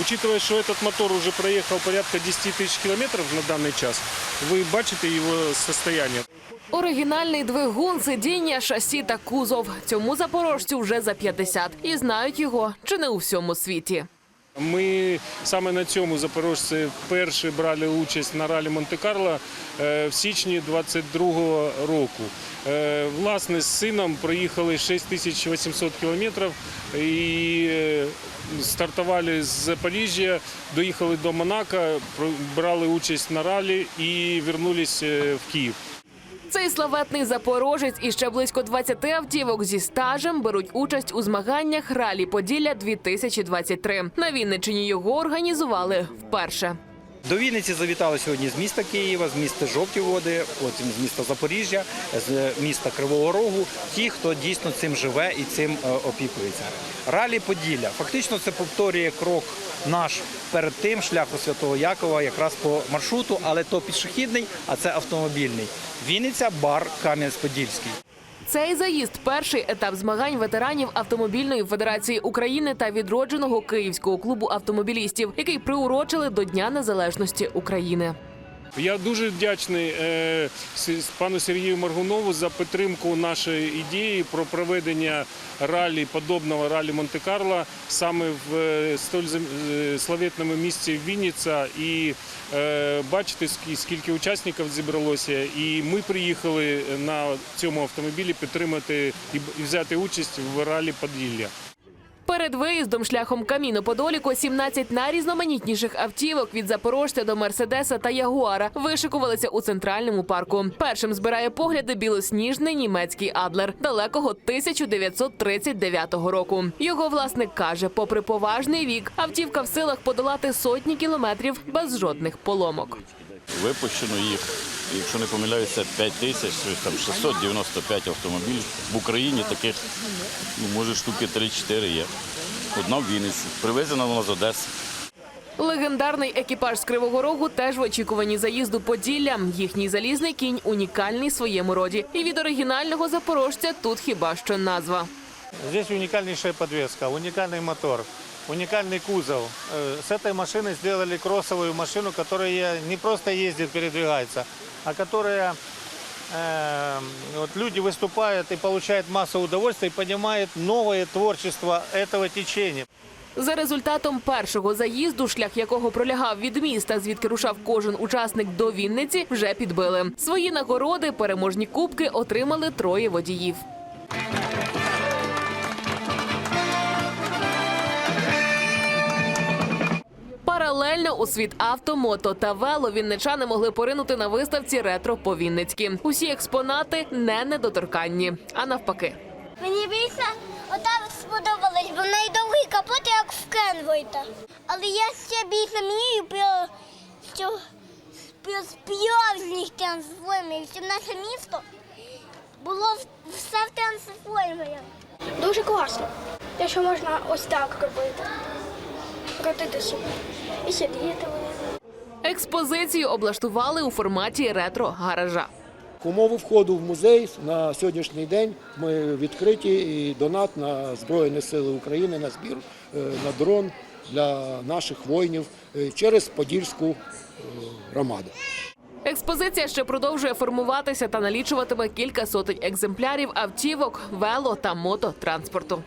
Учитывая, что этот мотор уже проехал порядка 10 тысяч километров на данный час, вы бачите его состояние. Оригінальний двигун, сидіння, шасі та кузов. Цьому запорожцю вже за 50. І знають його чи не у всьому світі. Ми саме на цьому запорожці вперше брали участь на ралі Монте-Карло е, в січні 22-го року. Е, Власне, з сином проїхали 6800 кілометрів і е, стартували з Запоріжжя, доїхали до Монако, брали участь на ралі і вернулись е, в Київ. Цей славетний запорожець і ще близько 20 автівок зі стажем беруть участь у змаганнях Ралі Поділля 2023. На Вінниччині його організували вперше. До Вінниці завітали сьогодні з міста Києва, з міста Жовті Води, потім з міста Запоріжжя, з міста Кривого Рогу. Ті, хто дійсно цим живе і цим е, опікується. Ралі Поділля. Фактично це повторює крок наш перед тим шляху Святого Якова, якраз по маршруту, але то пішохідний, а це автомобільний. Вінниця, бар, Кам'янець-Подільський. Цей заїзд перший етап змагань ветеранів автомобільної федерації України та відродженого київського клубу автомобілістів, який приурочили до Дня Незалежності України. Я дуже вдячний е, пану Сергію Маргунову за підтримку нашої ідеї про проведення ралі, подобного ралі Монте-Карло саме в е, столь е, славетному місці Вінниця. І бачите, скільки учасників зібралося. І ми приїхали на цьому автомобілі підтримати і взяти участь в ралі Поділля. Перед виїздом шляхом Каміно Подоліко 17 найрізноманітніших автівок від Запорожця до Мерседеса та Ягуара вишикувалися у центральному парку. Першим збирає погляди білосніжний німецький Адлер далекого 1939 року. Його власник каже, попри поважний вік, автівка в силах подолати сотні кілометрів без жодних поломок. Випущено їх, якщо не помиляюся, 5 тисяч, щось там 695 автомобілів. В Україні таких, ну, може, штуки 3-4 є. Одна в Вінниці, привезена вона з Одеси. Легендарний екіпаж з Кривого Рогу теж в очікуванні заїзду Поділля. Їхній залізний кінь унікальний в своєму роді. І від оригінального запорожця тут хіба що назва. Здесь уникальнейшая подвеска, уникальный мотор, уникальный кузов. Э, С этой машины сделали кроссовую машину, которая не просто ездит, передвигается, а которая э, вот люди выступают и получают массу удовольствия и понимают новое творчество этого течения. За результатом першого заїзду, шлях якого пролягав від міста, звідки рушав кожен учасник до Вінниці, вже підбили. Свої нагороди, переможні кубки отримали троє водіїв. Паралельно у світ авто, мото та вело вінничани могли поринути на виставці ретро по Вінницьки. Усі експонати не недоторканні, а навпаки. Мені більше ота сподобалась, бо в неї довгий капот, як в Кенвойта. Але я ще більше мрію про, що, про справжніх трансформерів, щоб наше місто було все в трансформерах. Дуже класно. Те, що можна ось так робити. Крутити собі. І сидіти. Експозицію облаштували у форматі ретро-гаража. Умови входу в музей на сьогоднішній день ми відкриті і донат на Збройні Сили України на збір е, на дрон для наших воїнів е, через Подільську е, громаду. Експозиція ще продовжує формуватися та налічуватиме кілька сотень екземплярів автівок, вело та мототранспорту.